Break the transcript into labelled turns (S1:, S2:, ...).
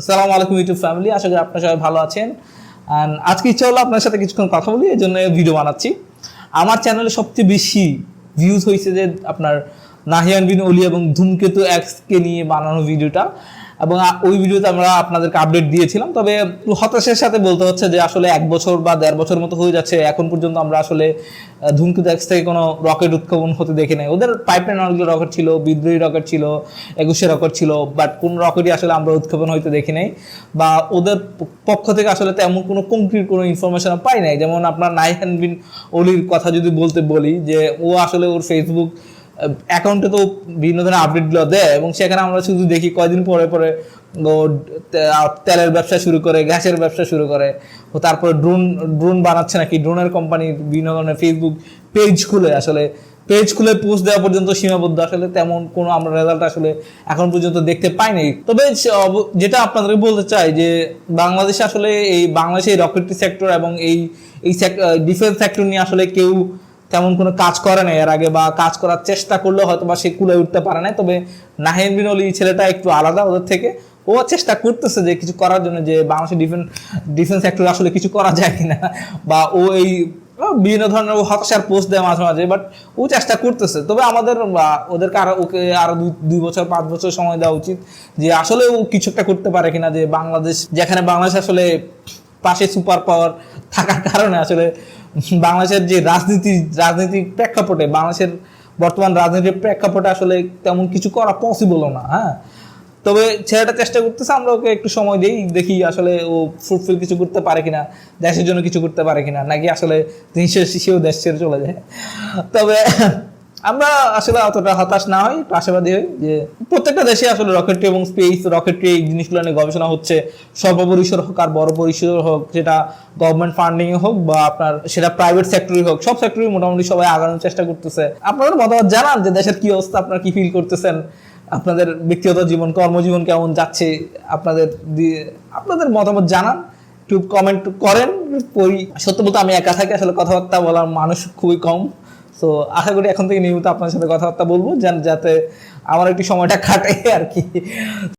S1: আসসালামু আলাইকুম YouTube family, আশা করি আপনারা সবাই ভালো আছেন। আজকে ইচ্ছা হলো আপনার সাথে কিছুক্ষণ কথা বলি, এই জন্য ভিডিও বানাচ্ছি। আমার চ্যানেলে সবচেয়ে বেশি ভিউজ হয়েছে যে আপনার নাহিয়ান বিন অলি এবং ধূমকেতু এক্সকে নিয়ে বানানো ভিডিওটা এবং ওই ভিডিওতে আমরা আপনাদেরকে আপডেট দিয়েছিলাম। তবে হতাশের সাথে বলতে হচ্ছে যে, আসলে এক বছর বা দেড় বছর মতো হয়ে যাচ্ছে। এখন পর্যন্ত আমরা আসলে ধূমকেতু এক্স থেকে কোনো রকেট উৎক্ষেপণ হতে দেখি নাই। ওদের পাইপলাইন অনেকগুলো রকেট ছিল, বিদ্রোহী রকেট ছিল, একুশে রকেট ছিল বাট কোন রকেটই আসলে আমরা উৎক্ষেপণ হইতে দেখি নাই। বা ওদের পক্ষ থেকে আসলে তেমন কোনো কংক্রিট কোনো ইনফরমেশন পাই নাই। যেমন আপনার নাইহান বিন অলির কথা যদি বলতে বলি, যে ও আসলে ওর ফেসবুক অ্যাকাউন্টে তো বিভিন্ন ধরনের আপডেটগুলো দেয় এবং সেখানে আমরা শুধু দেখি কয়দিন পরে পরে তেলের ব্যবসা শুরু করে, গ্যাসের ব্যবসা শুরু করে তারপরে ড্রোন ড্রোন বানাচ্ছে নাকি ড্রোনের কোম্পানি বিভিন্ন ধরনের ফেসবুক পেজ খুলে, আসলে পেজ খুলে পোস্ট দেওয়া পর্যন্ত সীমাবদ্ধ, আসলে তেমন কোনো আমরা রেজাল্ট আসলে এখন পর্যন্ত দেখতে পাইনি। তবে যেটা আপনাদেরকে বলতে চাই যে বাংলাদেশে আসলে এই, বাংলাদেশে রকেটরি সেক্টর এবং এই এই ডিফেন্স সেক্টর নিয়ে আসলে কেউ তেমন কোনো কাজ করে না এর আগে বা কাজ করার চেষ্টা করলেও হয়তো বা সে কুলে উঠতে পারে না তবে নাহিন বিন অলি ছেলেটা একটু আলাদা ওদের থেকে। ও চেষ্টা করতেছে যে কিছু করার জন্য যে বাংলাদেশের ডিফেন্স ডিফেন্স সেক্টরে আসলে কিছু করা যায় কিনা। বা ও এই বিভিন্ন ধরনের হতাশার পোস্ট দেয় মাঝে মাঝে বাট ও চেষ্টা করতেছে। তবে আমাদের ওদেরকে আরও, ওকে আরও দুই বছর, পাঁচ বছর সময় দেওয়া উচিত যে আসলে ও কিছু একটা করতে পারে কিনা, যে বাংলাদেশ যেখানে বাংলাদেশ আসলে পাশে সুপার পাওয়ার থাকার কারণে আসলে বাংলাদেশের যে রাজনীতি রাজনৈতিক প্রেক্ষাপটে, বাংলাদেশের বর্তমান রাজনীতির প্রেক্ষাপটে আসলে তেমন কিছু করা পসিবলও না হ্যাঁ? তবে ছেলেটা চেষ্টা করতেছে, আমরা ওকে একটু সময় দিই, দেখি আসলে ও ফ্রুটফুল কিছু করতে পারে কিনা, দেশের জন্য কিছু করতে পারে কিনা, নাকি আসলে দিন শেষে দেশ ছেড়ে চলে যায়। তবে আমরা আসলে অতটা হতাশ না হই আশাবাদী হই যে প্রত্যেকটা দেশে আসলে রকেটরি এবং স্পেস রকেটরি এই জিনিসগুলো নিয়ে গবেষণা হচ্ছে। স্বল্প পরিসর হোক আর বড় পরিসর হোক, সেটা গভর্নমেন্ট ফান্ডিং হোক বা আপনার সেটা প্রাইভেট সেক্টরই হোক, সব সেক্টরই মোটামুটি সবাই আগানোর চেষ্টা করতেছে। আপনাদের মতামত জানান যে দেশের কি অবস্থা, আপনারা কি ফিল করতেছেন? আপনাদের ব্যক্তিগত জীবন, কর্মজীবন কেমন যাচ্ছে? আপনাদের আপনাদের মতামত জানান, একটু কমেন্ট করেন। সত্য বলতে আমি একা থাকি, আসলে কথাবার্তা বলার মানুষ খুবই কম। তো আশা করি এখন থেকে নিয়মিত আপনার সাথে কথাবার্তা বলব যাতে আমার একটু সময়টা কাটে আর কি।